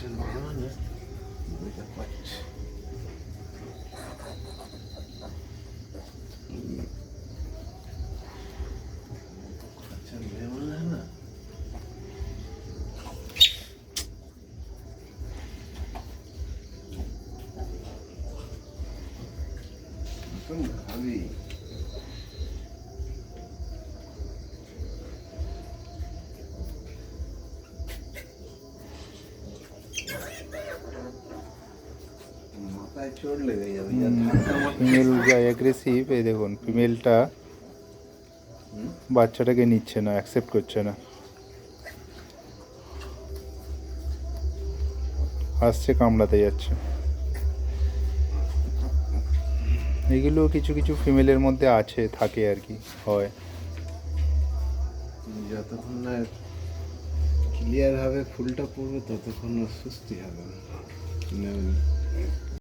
Червоні буде патіше. Come on, Javi. Female যা aggressive এই দেখুন ফিমেলটা বাচ্চাটাকে নিচ্ছে না অ্যাকসেপ্ট করছে না। আসছে কামড়াতে যাচ্ছে। এগুলো কিছু কিছু ফিমেলের মধ্যে আছে থাকে আর কি হয়। যতক্ষণ না ক্লিয়ার হবে ফুলটা পড়বে ততক্ষণ সুস্থি হবে। না মানে